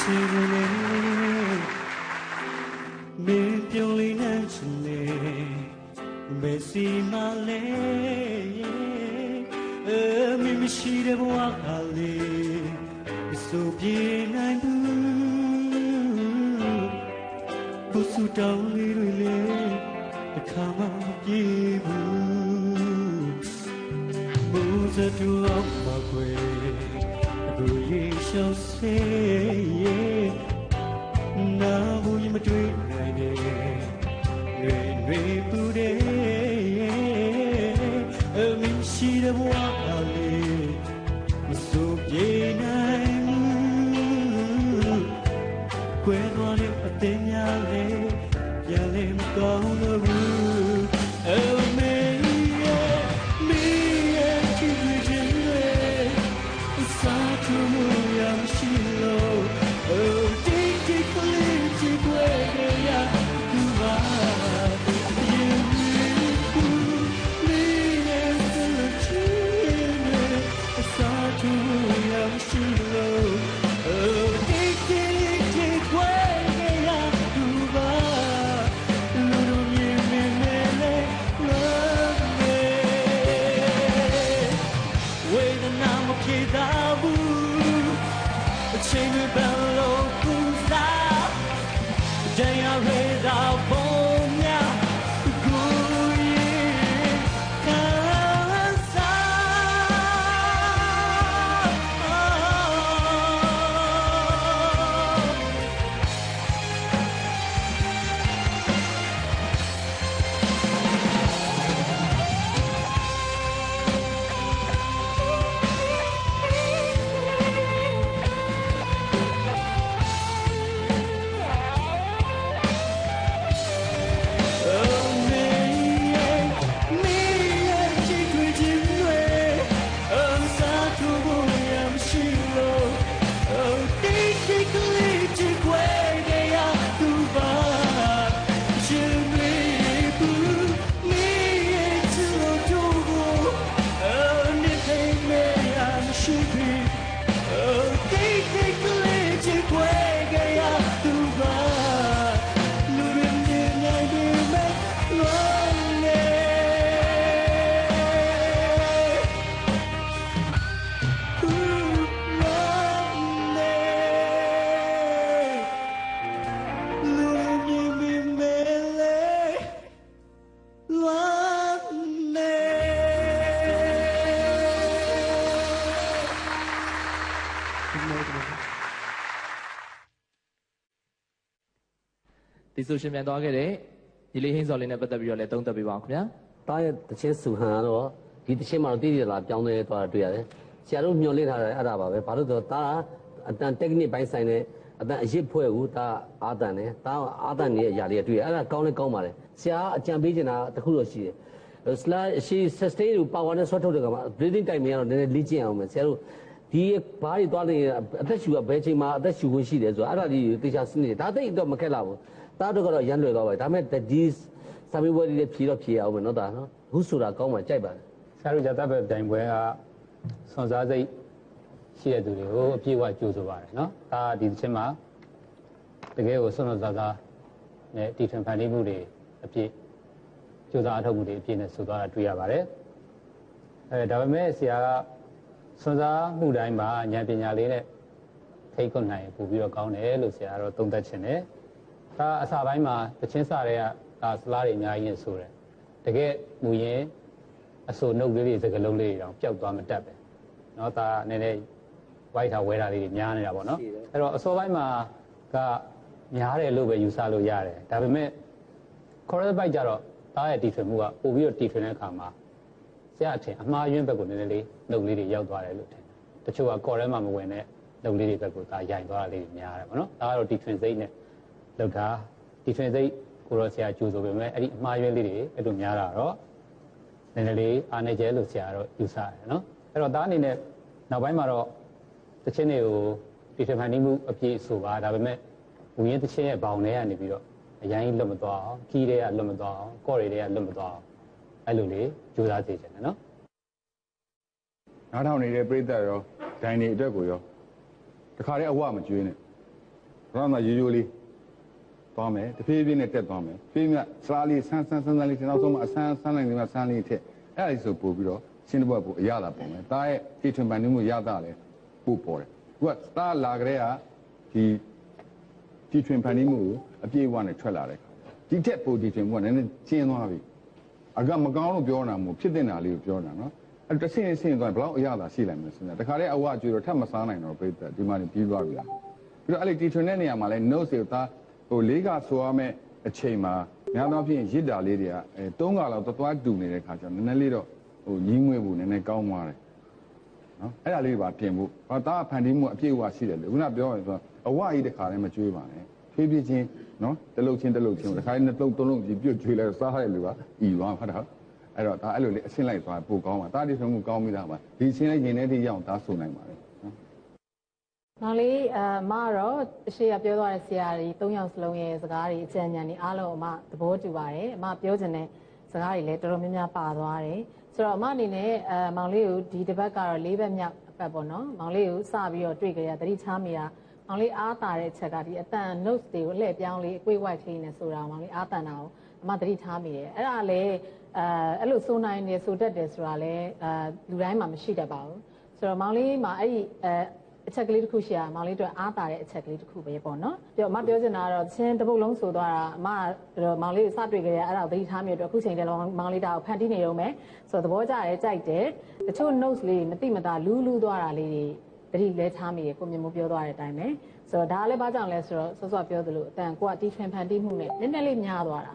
စီလို့လေမင်းပြုံး ရေရှောက်စေးနာဘူးမတွေ့နိုင်တဲ့တွေတွေပူတဲ့အမင်းရှိတဲ့ဘဝကလေးမစိုးပြေနိုင်ဘူးကွယ် ဝေဒနာမပြေသာဘူးအချိန်တွေဘယ်လို ဒီဆိုရှင်မြန်သွားခဲ့တဲ့ညီလေးဟင်းစော်လေးနဲ့ပတ်သက်ပြီးတော့လည်းသုံးသပ်ပေးပါအောင်ခင်ဗျာတားရဲ့တချင်းစုဟန်ကတော့ဒီတချင်းမှာတော့တည်ရလာပြောင်းလဲသွားတာတွေ့ရတယ်ဆရာတို့မျှော်လင့်ထားတယ်အဲ့ဒါပါပဲဘာလို့လဲဆိုတော့တားအတန် technique ဘိုင်းဆိုင်နဲ့အတန်အရစ်ဖွဲ့ဘူးတားအာတန်နဲ့တားအာတန်ရဲ့ຢာလေးတွေ့ရအဲ့ဒါကောင်းလဲကောင်းပါတယ်ဆရာအကြံပေးချင်တာတခုတော့ရှိတယ် slash ရှိ sustain ကို power နဲ့ဆွတ်ထုတ်တဲ့ကမှာ breathing time များတော့နည်းနည်းလေ့ကျင့်အောင်မယ်ဆရာတို့ဒီဘားတွေသွားနေအသက်ရှူကဘယ်ချိန်မှာအသက်ရှူခွင့်ရှိတယ်ဆိုတော့အဲ့ဒါဒီတေချာစနစ်ဒါသိတော့မခက်လာဘူး တားတော့ကတော့ရမ်းလွယ်သွားပါဒါပေမဲ့ဒီစာမေးပွဲလေးဖြေတော့ဖြေရအောင်မယ်နော်ဒါနော်ခုဆိုတာကောင်းမှကြိုက်ပါတယ်ဆရာတို့ဂျာတပ်ပဲတိုင်ပွဲကစွန်စားစိတ်ရှိတဲ့သူတွေကိုအပြည့်အဝကြိုးဆိုပါတယ်နော်ဒါဒီတစ်ချက်မှာတကယ်ကိုစွန်စွန်စားစားနဲ့တီထွင်ဖန်တီးမှုတွေအပြည့်ကြိုးစားအထောက်မှုတွေအပြည့်နဲ့ဆိုသွားတာတွေ့ရပါတယ်အဲဒါပေမဲ့ဆရာကစွန်စားမှုတိုင်းမှာဉာဏ်ပညာလေးနဲ့ထိတ်ခွနိုင်ပို့ပြီးတော့ကောင်းတယ်လို့ဆရာကတော့သုံးသပ်ချင်တယ် ဒါအစပိုင်းမှာတချင်းစတဲ့ကဒါစလားတွေအများကြီးနဲ့ဆိုတယ်တကယ်မူရင် အဆိုနှုတ်လေးတွေစကလုံးလေးတွေတော့ပျောက်သွားမတတ်ပဲเนาะဒါနည်းနည်းဝိုက်ထားဝဲတာလေးတွေများနေတာပေါ့နော်အဲ့တော့အစောပိုင်းမှာကများတယ်လို့ပဲယူဆလို့ရတယ်ဒါပေမဲ့ correct bite ကြတော့တားရဲ့တီထွင်မှုကပို့ပြီးတော့တီထွင်တဲ့အခါမှာဆရာအထင်အမှားယွင်းဘက်ကိုနည်းနည်းလေးနှုတ်လေးတွေရောက်သွားတယ်လို့ထင်တယ်တချို့က correct မှာမဝင်တဲ့နှုတ်လေးတွေဘက်ကိုဒါရိုင်သွားတာလေးတွေများတယ်ပေါ့နော်ဒါကတော့တီထွင်စိတ်နဲ့ လောက်တာတီထွင်စိတ်ကိုတော့ဆရာကြိုးဆိုပေမဲ့အဲ့ဒီအမှားယွင်းလေးတွေအဲ့လိုများတာတော့နည်းနည်းလေးအားနေကျဲလို့ဆရာတော့ယူဆတယ်နော်အဲ့တော့ဒါအနေနဲ့နောက်ပိုင်းမှာတော့တချင်းတွေကိုဒီထဖန်နီးမှုအပြည့်ဆိုပါဒါပေမဲ့ဝင်းတချင်းရဲ့ဘောင်ထဲကနေပြီးတော့အရင်ကြီးလွတ်မသွားအောင်ခီးတွေကလွတ်မသွားအောင်ကော့တွေတွေကလွတ်မသွားအောင်အဲ့လိုလေးကြိုးစားစေချင်တယ်နော်နားထောင်နေတဲ့ပြိတ္တရောဒိုင်နေအတွက်ကိုရောတခါတည်းအဝမကျွေးနဲ့တော့မှရိုးရိုးလေး သွားမယ်တဖြည်းဖြည်းနဲ့တက်သွားမယ်ဖြည်းဖြည်းစားလေးဆန်းဆန်းဆန်းဆန်းလေးနောက်ဆုံးမှအဆန်းဆန်းနိုင်နေမှဆန်းလေးထက်အဲ့ဒါလေးဆိုပို့ပြီးတော့ရှင်းတပတ်ပို့အရသာပုံမယ်တားရဲ့တီထွင်ပန်နေမှုရတာလဲပို့ပေါ်တယ်သူကတားလာကြတဲ့ကဒီတီထွင်ပန်နေမှုကိုအပြည့်အဝနဲ့ထွက်လာတယ်ဒီထက်ပိုတီထွင်မှုကနည်းနည်းကျင်းသွားပြီအကမကောင်းလို့ပြောတာမဟုတ်ဖြစ်တဲ့နာလေးကိုပြောတာနော်အဲ့တစ်ဆင့်ဆင့်သွားဘယ်လောက်အရသာရှိလိုက်မလဲစဉ်းစားတခါတည်းအဝကျွေးတော့ထပ်မစားနိုင်တော့ပြိတ္တဒီမှာနေပြီးသွားပြီလားပြီးတော့အဲ့ဒီတီထွင်တဲ့နေရာမှာလဲ notes တွေကိုသား ဟိုလေးကဆိုရမယ့်အချိန်မှာများသောအားဖြင့်ရစ်တာလေးတွေကအဲ၃ကလောက်သွားသွားတူနေတဲ့ခါကျတော့နည်းနည်းလေးတော့ဟိုညီးငွေ့ဖို့နည်းနည်းကောင်းသွားတယ်နော်အဲ့ဒါလေးပါပြင်ဖို့ဘာသားဖန်တီးမှုအပြည့်အဝရှိတယ်လေခုနပြောရင်ဆိုအဝကြီးတစ်ခါတည်းမကျွေးပါနဲ့ဖြည်းဖြည်းချင်းနော်တလုတ်ချင်းတလုတ်ချင်းတစ်ခါတည်းနှစ်လုံးသုံးလုံးကြီးပြုတ်ကျွေးလိုက်စားရတဲ့လူကဤသွားမှာတော့အဲ့တော့ဒါအဲ့လိုလေးအဆင့်လိုက်သွားပိုကောင်းပါတာတီထွင်မှုကောင်းပြီးသားပါဒီအချင်းလေးရင်ထဲထိရောက်ဒါဆိုနိုင်ပါတယ် နော်မောင်လေးအမကတော့အရှိရပြောသွားတဲ့ဆရာကြီး၃ယောက်စလုံးရဲ့စကားတွေအကြံဉာဏ်တွေအားလုံးအမသဘောတူပါတယ်အမပြောချင်တဲ့စကားတွေလည်းတော်တော်များများပါသွားတယ်ဆိုတော့အမအနေနဲ့အမောင်လေးကိုဒီတစ်ပတ်ကတော့၄ဘက်မြောက်အပတ်ပေါ့နော်မောင်လေးကိုစပြီးတော့တွေ့ကြရသတိချားမိတာမောင်လေးအားတာတဲ့ချက်ကဒီအတန် notes တွေကိုလှည့်ပြောင်းလေးအကွေ့ white ကလေးနဲ့ဆိုတာမောင်လေးအားတန်တာကိုအမသတိထားမိတယ်အဲ့ဒါလည်းအဲအဲ့လိုစိုးနိုင်တယ်ဆိုတတ်တယ်ဆိုတာလည်းအဲလူတိုင်းမှာမရှိတတ်ပါဘူးဆိုတော့မောင်လေးမှာအဲ့ဒီအဲ အချက်ကလေးတစ်ခုရှိရမောင်လေးတို့အားတာတဲ့အချက်ကလေးတစ်ခုပဲပေါ့နော်ပြောအမပြောချင်တာကတော့ချင်းတစ်ပုတ်လုံးဆိုသွားတာအမကတော့မောင်လေးကိုစတွေ့ကြရအဲ့ဒါကိုသတိထားမိတော့အခုချိန်တည်းလုံးမောင်လေးတာကိုဖန်တီးနေရုံပဲဆိုတော့သဘောကျတယ်ကြိုက်တယ်တချို့ notes လေးမတိမတာလူးလူးသွားတာလေးတွေတတိလဲထားမိရကိုမြင်မိုးပြောသွားတဲ့အတိုင်းပဲဆိုတော့ဒါလည်းဘာကြောင့်လဲဆိုတော့စောစောပြောသလိုအတန်ကိုကတီထွင်ဖန်တီးမှုနဲ့နည်းနည်းလေးများသွားတာ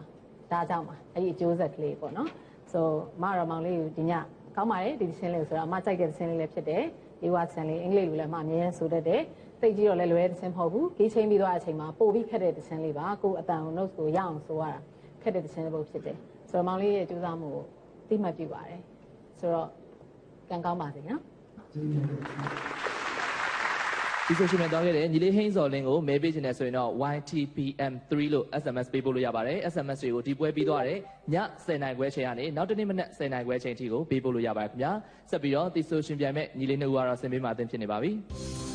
ဒါကြောင့်ပါအဲ့ဒီအကျိုးဆက်ကလေးပေါ့နော်ဆိုမတော်မောင်လေးကိုဒီညကောင်းပါတယ်ဒီသင်းလေးကိုဆိုတော့အမကြိုက်တဲ့သင်းလေးလည်းဖြစ်တယ် ဒီဝါဆန်လေးအင်္ဂလိပ်လိုလည်းအမအမြဲတမ်းဆိုတတ်တယ်သိကြည့်တော့လည်းလွယ်တဲ့သင်းမဟုတ်ဘူးကြီးချင်းပြီးသွားတဲ့အချိန်မှာပို့ပြီးခက်တဲ့သင်းလေးပါကိုယ်အတန်ကို notes ကိုရအောင်ဆိုရတာခက်တဲ့သင်းတစ်ပုတ်ဖြစ်တယ်ဆိုတော့မောင်လေးရဲ့ကြိုးစားမှုကိုသိမှတ်ပြုပါတယ်ဆိုတော့ကံကောင်းပါစေနော် ဒီဆိုရှင်မြန်တောင်းခဲ့တဲ့ညီလေးဟင်းစော်လင်းကိုမဲပေးခြင်းနဲ့ဆိုရင်တော့ YTPM3 လို့ SMS ပေးပို့လို့ရပါတယ် SMS တွေကိုဒီပွဲပြီးသွားတယ်ည10:00နာရီခွဲချိန်ကနေနောက်တနေ့မနက်10:00နာရီခွဲချိန်အထိကိုပေးပို့လို့ရပါတယ်ခင်ဗျာဆက်ပြီးတော့ဒီဆိုရှင်ပြန်မဲ့ညီလေးနှစ်ဦးကတော့ဆင်ပေးမှအသင်ဖြစ်နေပါပြီ